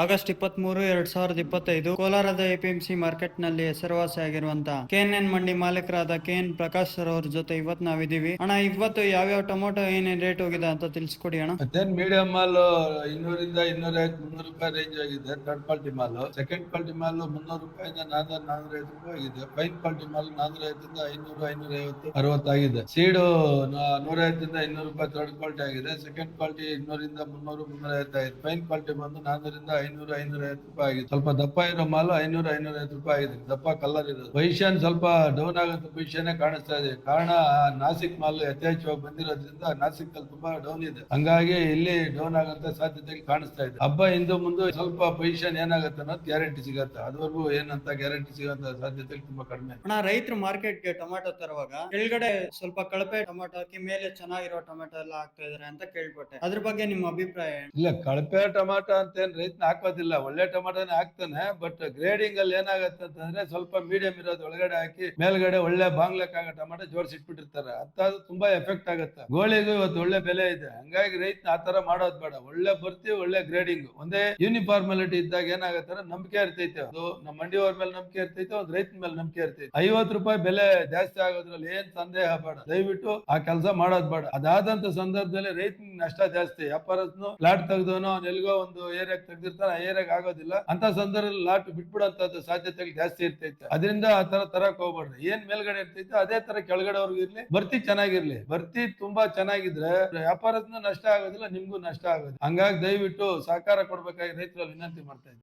August ಇಪ್ಪತ್ಮೂರು, ಎರಡ್ ಸಾವಿರದ ಇಪ್ಪತ್ತೈದು, ಕೋಲಾರದ ಎಪಿಎಂಸಿ ಮಾರ್ಕೆಟ್ನಲ್ಲಿ ಹೆಸರುವಾಸಿಯಾಗಿರುವಂತಹ ಕೆಎನ್ಎನ್ ಮಂಡಿ ಮಾಲೀಕರಾದ ಕೆ ಎನ್ ಪ್ರಕಾಶ್ ಸರ್ ಅವ್ರ ಜೊತೆ ಇವತ್ತು ನಾವಿದೀವಿ ಅಣ್ಣ, ಇವತ್ತು ಯಾವ್ಯಾವ ಟೊಮೊಟೊ ಏನೇನ್ ರೇಟ್ ಹೋಗಿದೆ ಅಂತ ತಿಳಿಸ್ಕೊಡಿ ಅಣ್ಣ. ಮತ್ತೇನ್ ಮೀಡಿಯಂ ಮಾಲ್ ಇನ್ನೂರಿಂದ ಇನ್ನೂರ ಮುನ್ನೂರು ರೂಪಾಯಿ ರೇಂಜ್ ಆಗಿದೆ. ಥರ್ಡ್ ಕ್ವಾಲಿಟಿ ಮಾಲ್. ಸೆಕೆಂಡ್ ಕ್ವಾಲಿಟಿ ಮಾಲ್ ಮುನ್ನೂರು ರೂಪಾಯಿಂದ ನಾನೂರ ನಾನೂರ ಐದು ರೂಪಾಯಿ ಆಗಿದೆ. ಫೈನ್ ಕ್ವಾಲಿಟಿ ಮಾಲ್ ನಾನೂರ ಐದರಿಂದ ಐನೂರು ಐನೂರ ಐವತ್ತು ಅರವತ್ತಾಗಿದೆ ಸೀಡು ನೂರ ಐದರಿಂದ ಇನ್ನೂರು ರೂಪಾಯಿ ಥರ್ಡ್ ಕ್ವಾಲಿಟಿ ಆಗಿದೆ. ಸೆಕೆಂಡ್ ಕ್ವಾಲಿಟಿ ಇನ್ನೂರಿಂದ ಮುನ್ನೂರು ಮುನ್ನೂರ ಐವತ್ತೈದು ಫೈನ್ ಕ್ವಾಲಿಟಿ ಬಂದು ನಾನೂರಿಂದ ಐನೂರು ಐನೂರ ಐವತ್ತು ರೂಪಾಯಿ ಆಗಿದೆ. ಸ್ವಲ್ಪ ದಪ್ಪ ಇರೋ ಮಾಲ್ ಐನೂರ ಐನೂರ ಐವತ್ತು ರೂಪಾಯಿ ಆಗಿದೆ. ದಪ್ಪ ಕಲರ್ ಇರೋದು ಪೊಸಿಷನ್ ಸ್ವಲ್ಪ ಡೌನ್ ಆಗುತ್ತೆ ಪೊಸಿಷನ್ ಕಾಣಿಸ್ತಾ ಇದೆ. ಕಾರಣ ನಾಸಿಕ್ ಮಾಲ್ ಯಥೇಚ್ಛವಾಗಿ ಬಂದಿರೋದ್ರಿಂದ ನಾಸಿಕ್ ಅಲ್ಲಿ ತುಂಬಾ ಡೌನ್ ಇದೆ. ಹಂಗಾಗಿ ಇಲ್ಲಿ ಡೌನ್ ಆಗಂತ ಸಾಧ್ಯತೆ ಕಾಣಿಸ್ತಾ ಇದೆ. ಹಬ್ಬ ಹಿಂದೆ ಮುಂದೆ ಸ್ವಲ್ಪ ಪೊಸಿಷನ್ ಏನಾಗುತ್ತೆ ಅನ್ನೋದು ಗ್ಯಾರಂಟಿ ಸಿಗತ್ತೆ. ಅದುವರೆಗೂ ಏನಂತ ಗ್ಯಾರಂಟಿ ಸಿಗಂತ ಸಾಧ್ಯತೆ ತುಂಬಾ ಕಡಿಮೆ. ಅಣ್ಣ ರೈತರು ಮಾರ್ಕೆಟ್ಗೆ ಟೊಮೆಟೊ ತರುವಾಗ ಕೆಳಗಡೆ ಸ್ವಲ್ಪ ಕಳಪೆ ಟೊಮೆಟೊ ಹಾಕಿ ಮೇಲೆ ಚೆನ್ನಾಗಿರೋ ಟೊಮೆಟೊ ಎಲ್ಲ ಹಾಕ್ತಾ ಇದಾರೆ ಅಂತ ಕೇಳ್ಪಟ್ಟೆ. ಅದ್ರ ಬಗ್ಗೆ ನಿಮ್ಮ ಅಭಿಪ್ರಾಯ ಇಲ್ಲ ಕಳಪೆ ಟೊಮೆಟೊ ಅಂತ ಏನ್ ರೈತನ ಹಾಕೋದಿಲ್ಲ. ಒಳ್ಳೆ ಟೊಮಾಟೋನೇ ಹಾಕ್ತಾನೆ ಬಟ್ ಗ್ರೇಡಿಂಗ್ ಅಲ್ಲಿ ಏನಾಗತ್ತೆ ಅಂತಂದ್ರೆ ಸ್ವಲ್ಪ ಮೀಡಿಯಂ ಇರೋದು ಒಳಗಡೆ ಹಾಕಿ, ಮೇಲ್ಗಡೆ ಒಳ್ಳೆ ಬಾಂಗ್ಲಕ್ಕಾಗ ಟೊಮೆಟೊ ಜೋಡಿಸಿ ಇಟ್ಬಿಟ್ಟಿರ್ತಾರೆ ಅದು ತುಂಬಾ ಎಫೆಕ್ಟ್ ಆಗುತ್ತೆ. ಗೋಳಿಗೂ ಇವತ್ತು ಒಳ್ಳೆ ಬೆಲೆ ಇದೆ. ಹಂಗಾಗಿ ರೈತನ ತರ ಮಾಡೋದ್ ಬೇಡ. ಒಳ್ಳೆ ಬರ್ತಿ ಒಳ್ಳೆ ಗ್ರೇಡಿಂಗ್ ಒಂದೇ ಯೂನಿಫಾರ್ಮಾಲಿಟಿ ಇದ್ದಾಗ ಏನಾಗತ್ತೆ ನಂಬಿಕೆ ಇರ್ತೈತೆ. ಅದು ನಮ್ಮ ಮಂಡಿಯವ್ರ ಮೇಲೆ ನಂಬಿಕೆ ಇರ್ತೈತೆ ಒಂದ್ ರೈತನ ಮೇಲೆ ನಂಬಿಕೆ ಇರ್ತೈತೆ. ಐವತ್ತು ರೂಪಾಯಿ ಬೆಲೆ ಜಾಸ್ತಿ ಆಗೋದ್ರಲ್ಲಿ ಏನ್ ಸಂದೇಹ ಬೇಡ. ದಯವಿಟ್ಟು ಆ ಕೆಲಸ ಮಾಡೋದ್ ಬೇಡ. ಅದಾದಂತ ಸಂದರ್ಭದಲ್ಲಿ ರೈತನ ನಷ್ಟ ಜಾಸ್ತಿ. ವ್ಯಾಪಾರಸ್ನು ಫ್ಲಾಟ್ ತೆಗ್ದವನು ಎಲ್ಗೋ ಒಂದು ಏರಿಯಾಗ ತೆಗ್ದಿರ್ತಾನೆ. ಆ ಏರಿಯಾಗ ಆಗೋದಿಲ್ಲ. ಅಂತ ಸಂದರ್ಭದಲ್ಲಿ ಲಾಟ್ ಬಿಟ್ಬಿಡುವಂತ ಸಾಧ್ಯತೆಗಳು ಜಾಸ್ತಿ ಇರ್ತೈತೆ. ಅದರಿಂದ ಆ ತರ ತರಕ್ ಹೋಗ್ಬೇಡ್ರಿ. ಏನ್ ಮೇಲ್ಗಡೆ ಇರ್ತೈತೆ, ಅದೇ ತರ ಕೆಳಗಡೆ ಅವ್ರಿಗೆ ಇರ್ಲಿ, ಬರ್ತಿ ಚೆನ್ನಾಗಿರ್ಲಿ. ಬರ್ತಿ ತುಂಬಾ ಚೆನ್ನಾಗಿದ್ರೆ ವ್ಯಾಪಾರದಿಂದ ನಷ್ಟ ಆಗೋದಿಲ್ಲ, ನಿಮ್ಗೂ ನಷ್ಟ ಆಗೋದಿಲ್ಲ. ಹಂಗಾಗಿ ದಯವಿಟ್ಟು ಸಹಕಾರ ಕೊಡ್ಬೇಕಾಗಿ ರೈತರಲ್ಲಿ ವಿನಂತಿ ಮಾಡ್ತಾ